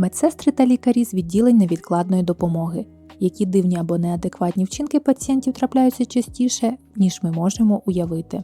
медсестри та лікарі з відділень невідкладної допомоги, які дивні або неадекватні вчинки пацієнтів трапляються частіше, ніж ми можемо уявити.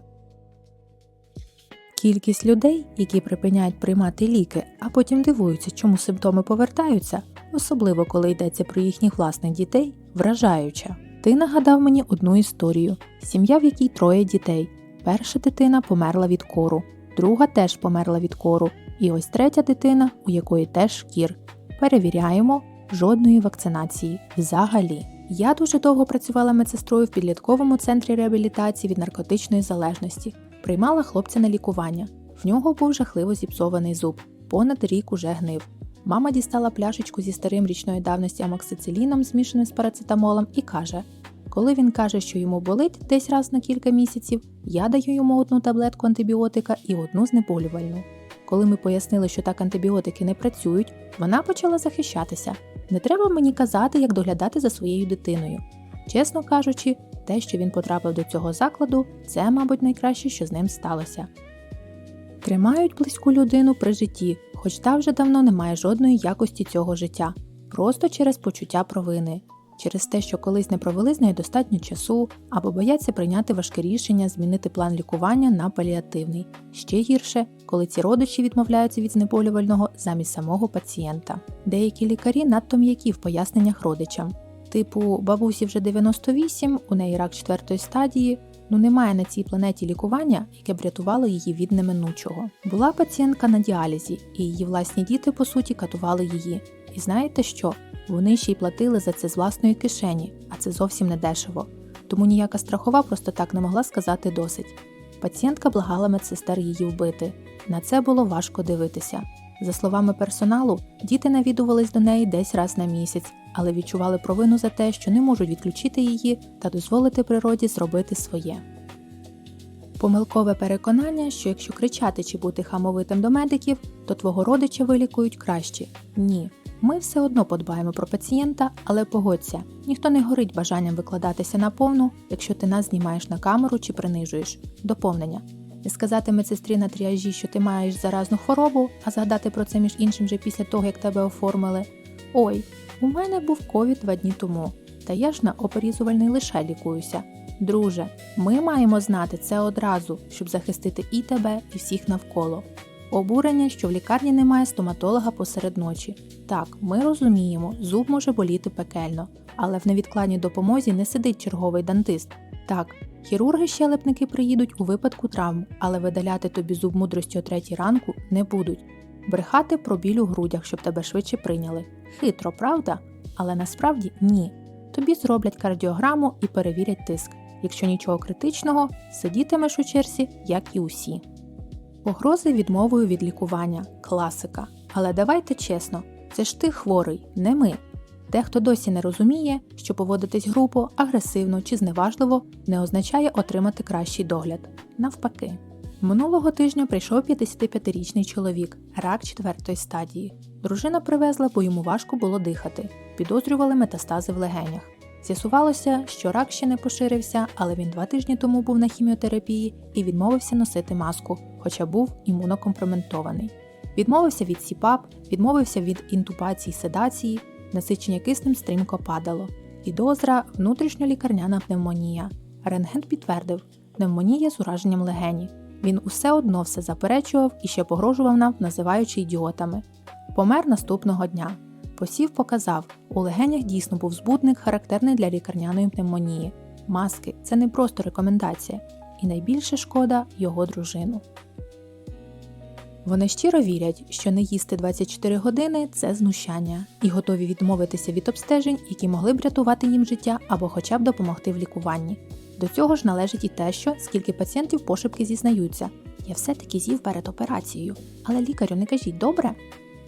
Кількість людей, які припиняють приймати ліки, а потім дивуються, чому симптоми повертаються, особливо коли йдеться про їхніх власних дітей, вражаюча. Ти нагадав мені одну історію: сім'я, в якій троє дітей. Перша дитина померла від кору, друга теж померла від кору, і ось третя дитина, у якої теж кір. Перевіряємо жодної вакцинації взагалі. Я дуже довго працювала медсестрою в підлітковому центрі реабілітації від наркотичної залежності. Приймала хлопця на лікування. В нього був жахливо зіпсований зуб, понад рік уже гнив. Мама дістала пляшечку зі старим річної давності амоксициліном, змішаним з парацетамолом, і каже: коли він каже, що йому болить десь раз на кілька місяців, я даю йому одну таблетку антибіотика і одну знеболювальну. Коли ми пояснили, що так антибіотики не працюють, вона почала захищатися. Не треба мені казати, як доглядати за своєю дитиною. Чесно кажучи, те, що він потрапив до цього закладу, це, мабуть, найкраще, що з ним сталося. Тримають близьку людину при житті, хоч та вже давно не має жодної якості цього життя, просто через почуття провини, через те, що колись не провели з нею достатньо часу, або бояться прийняти важке рішення змінити план лікування на паліативний. Ще гірше, коли ці родичі відмовляються від знеболювального замість самого пацієнта. Деякі лікарі надто м'які в поясненнях родичам. Типу, бабусі вже 98, у неї рак четвертої стадії. Ну немає на цій планеті лікування, яке б рятувало її від неминучого. Була пацієнтка на діалізі, і її власні діти, по суті, катували її. І знаєте що? Вони ще й платили за це з власної кишені, а це зовсім не дешево. Тому ніяка страхова просто так не могла сказати досить. Пацієнтка благала медсестер її вбити. На це було важко дивитися. За словами персоналу, діти навідувались до неї десь раз на місяць, але відчували провину за те, що не можуть відключити її та дозволити природі зробити своє. Помилкове переконання, що якщо кричати чи бути хамовитим до медиків, то твого родича вилікують краще. Ні. Ми все одно подбаємо про пацієнта, але погодься, ніхто не горить бажанням викладатися на повну, якщо ти нас знімаєш на камеру чи принижуєш. Доповнення. Не сказати медсестрі на тріажі, що ти маєш заразну хворобу, а згадати про це між іншим вже після того, як тебе оформили. Ой, у мене був ковід два дні тому, та я ж на оперізувальний лише лікуюся. Друже, ми маємо знати це одразу, щоб захистити і тебе, і всіх навколо. Обурення, що в лікарні немає стоматолога посеред ночі. Так, ми розуміємо, зуб може боліти пекельно, але в невідкладній допомозі не сидить черговий дантист. Так, хірурги-щелепники приїдуть у випадку травм, але видаляти тобі зуб мудрості о третій ранку не будуть. Брехати про біль у грудях, щоб тебе швидше прийняли. Хитро, правда? Але насправді ні. Тобі зроблять кардіограму і перевірять тиск. Якщо нічого критичного, сидітимеш у черзі, як і усі. Погрози відмовою від лікування класика. Але давайте чесно, це ж ти хворий, не ми. Дехто досі не розуміє, що поводитись грубо, агресивно чи зневажливо не означає отримати кращий догляд. Навпаки. Минулого тижня прийшов 55-річний чоловік, рак четвертої стадії. Дружина привезла, бо йому важко було дихати, підозрювали метастази в легенях. З'ясувалося, що рак ще не поширився, але він два тижні тому був на хіміотерапії і відмовився носити маску, хоча був імунокомпроментований. Відмовився від СІПАП, відмовився від інтубації седації, насичення киснем стрімко падало. Підозра внутрішньолікарняна пневмонія. Рентген підтвердив пневмонія з ураженням легені. Він усе одно все заперечував і ще погрожував нам, називаючи ідіотами. Помер наступного дня. Посів показав, у легенях дійсно був збудник, характерний для лікарняної пневмонії. Маски це не просто рекомендація, і найбільше шкода його дружину. Вони щиро вірять, що не їсти 24 години це знущання, і готові відмовитися від обстежень, які могли б рятувати їм життя або хоча б допомогти в лікуванні. До цього ж належить і те, що скільки пацієнтів пошепки зізнаються. Я все-таки з'їв перед операцією, але лікарю не кажіть добре?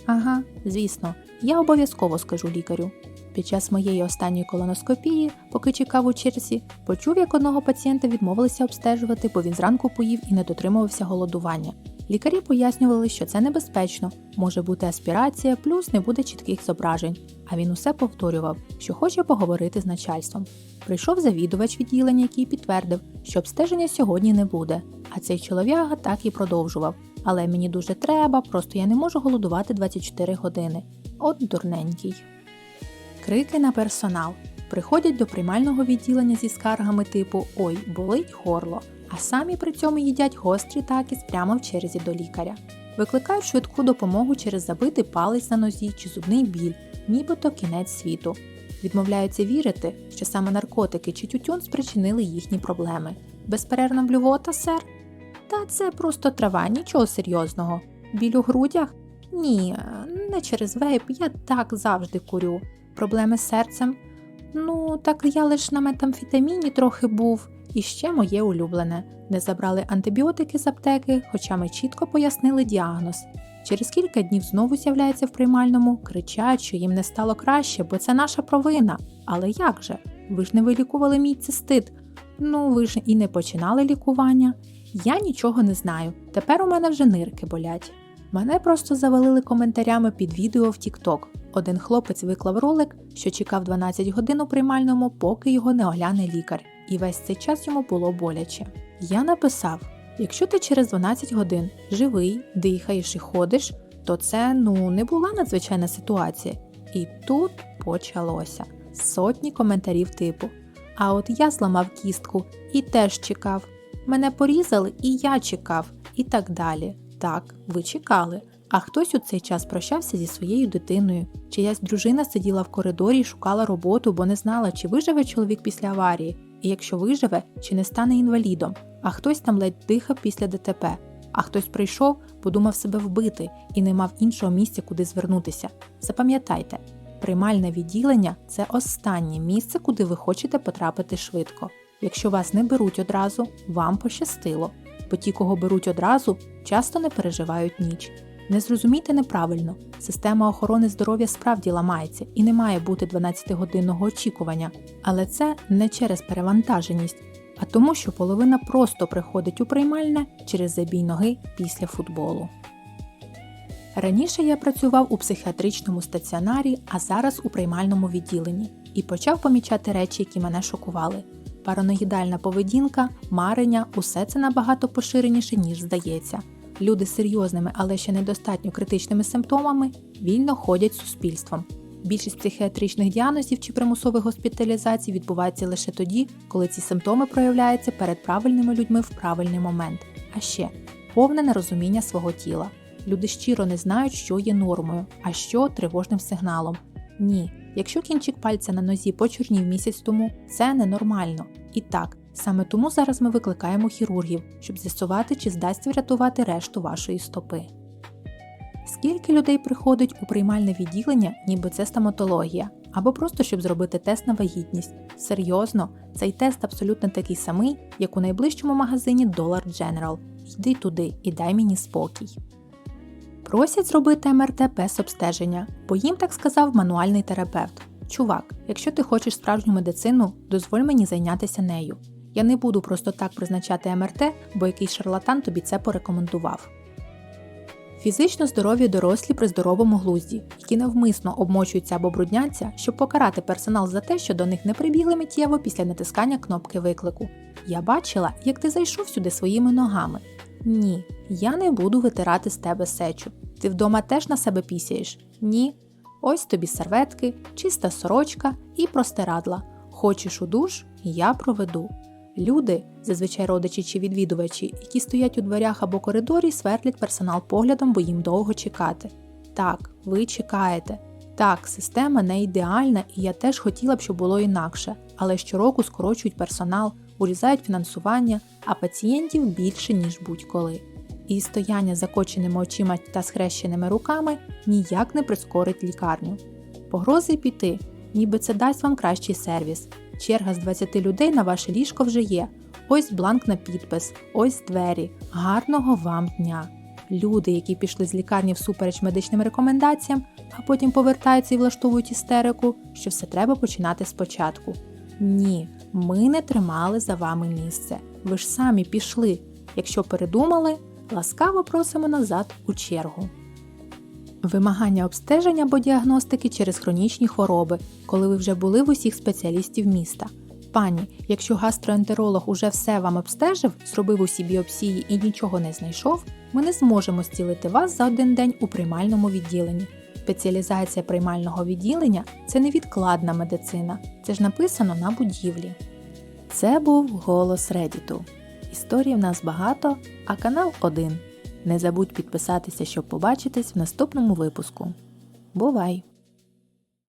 Ага, звісно, я обов'язково скажу лікарю. Під час моєї останньої колоноскопії, поки чекав у черзі, почув, як одного пацієнта відмовилися обстежувати, бо він зранку поїв і не дотримувався голодування. Лікарі пояснювали, що це небезпечно, може бути аспірація, плюс не буде чітких зображень. А він усе повторював, що хоче поговорити з начальством. Прийшов завідувач відділення, який підтвердив, що обстеження сьогодні не буде. А цей чолов'яга так і продовжував. Але мені дуже треба, просто я не можу голодувати 24 години. От дурненький. Крики на персонал. Приходять до приймального відділення зі скаргами типу Ой, болить горло, а самі при цьому їдять гострі такіс прямо в черзі до лікаря. Викликають швидку допомогу через забитий палець на нозі чи зубний біль, нібито кінець світу. Відмовляються вірити, що саме наркотики чи тютюн спричинили їхні проблеми. Безперервна блювота, сер? Та це просто трава, нічого серйозного. Біль у грудях? Ні, не через вейп, я так завжди курю. Проблеми з серцем? Ну, так я лиш на метамфетаміні трохи був. І ще моє улюблене. Не забрали антибіотики з аптеки, хоча ми чітко пояснили діагноз. Через кілька днів знову з'являється в приймальному, кричать, що їм не стало краще, бо це наша провина. Але як же? Ви ж не вилікували мій цистит. Ну, ви ж і не починали лікування. Я нічого не знаю. Тепер у мене вже нирки болять. Мене просто завалили коментарями під відео в TikTok. Один хлопець виклав ролик, що чекав 12 годин у приймальному, поки його не огляне лікар, і весь цей час йому було боляче. Я написав: якщо ти через 12 годин живий, дихаєш і ходиш, то це ну не була надзвичайна ситуація. І тут почалося сотні коментарів типу: А от я зламав кістку і теж чекав. Мене порізали, і я чекав, і так далі. Так, ви чекали. А хтось у цей час прощався зі своєю дитиною. Чиясь дружина сиділа в коридорі і шукала роботу, бо не знала, чи виживе чоловік після аварії, і якщо виживе, чи не стане інвалідом. А хтось там ледь дихав після ДТП. А хтось прийшов, подумав себе вбити і не мав іншого місця, куди звернутися. Запам'ятайте, приймальне відділення це останнє місце, куди ви хочете потрапити швидко. Якщо вас не беруть одразу, вам пощастило, бо ті, кого беруть одразу, часто не переживають ніч. Не зрозумійте неправильно, система охорони здоров'я справді ламається і не має бути 12-годинного очікування, але це не через перевантаженість, а тому, що половина просто приходить у приймальне через забій ноги після футболу. Раніше я працював у психіатричному стаціонарі, а зараз у приймальному відділенні, і почав помічати речі, які мене шокували. Параноїдальна поведінка, марення усе це набагато поширеніше, ніж здається. Люди з серйозними, але ще недостатньо критичними симптомами вільно ходять суспільством. Більшість психіатричних діагнозів чи примусових госпіталізацій відбувається лише тоді, коли ці симптоми проявляються перед правильними людьми в правильний момент. А ще повне нерозуміння свого тіла. Люди щиро не знають, що є нормою, а що тривожним сигналом. Ні, якщо кінчик пальця на нозі почорнів місяць тому, це ненормально. І так, саме тому зараз ми викликаємо хірургів, щоб з'ясувати, чи здасться врятувати решту вашої стопи. Скільки людей приходить у приймальне відділення, ніби це стоматологія, або просто щоб зробити тест на вагітність. Серйозно, цей тест абсолютно такий самий, як у найближчому магазині Dollar General. Йди туди і дай мені спокій. Просять зробити МРТ без обстеження, бо їм так сказав мануальний терапевт. Чувак, якщо ти хочеш справжню медицину, дозволь мені зайнятися нею. Я не буду просто так призначати МРТ, бо якийсь шарлатан тобі це порекомендував. Фізично здорові дорослі при здоровому глузді, які навмисно обмочуються або брудняться, щоб покарати персонал за те, що до них не прибігли миттєво після натискання кнопки виклику. Я бачила, як ти зайшов сюди своїми ногами. Ні, я не буду витирати з тебе сечу. Ти вдома теж на себе пісяєш? Ні. Ось тобі серветки, чиста сорочка і простирадла. Хочеш у душ, я проведу. Люди, зазвичай родичі чи відвідувачі, які стоять у дверях або коридорі, свердлять персонал поглядом, бо їм довго чекати. Так, ви чекаєте. Так, система не ідеальна, і я теж хотіла б, щоб було інакше, але щороку скорочують персонал, урізають фінансування, а пацієнтів більше, ніж будь-коли. І стояння закоченими очима та схрещеними руками ніяк не прискорить лікарню. Погрози піти, ніби це дасть вам кращий сервіс. Черга з 20 людей на ваше ліжко вже є. Ось бланк на підпис, ось двері. Гарного вам дня! Люди, які пішли з лікарні всупереч медичним рекомендаціям, а потім повертаються і влаштовують істерику, що все треба починати спочатку. Ні, ми не тримали за вами місце. Ви ж самі пішли. Якщо передумали, ласкаво просимо назад у чергу. Вимагання обстеження або діагностики через хронічні хвороби, коли ви вже були в усіх спеціалістів міста. Пані, якщо гастроентеролог уже все вам обстежив, зробив усі біопсії і нічого не знайшов, ми не зможемо зцілити вас за один день у приймальному відділенні. Спеціалізація приймального відділення це невідкладна медицина. Це ж написано на будівлі. Це був голос Редіту. Історій в нас багато, а канал один. Не забудь підписатися, щоб побачитись в наступному випуску. Бувай!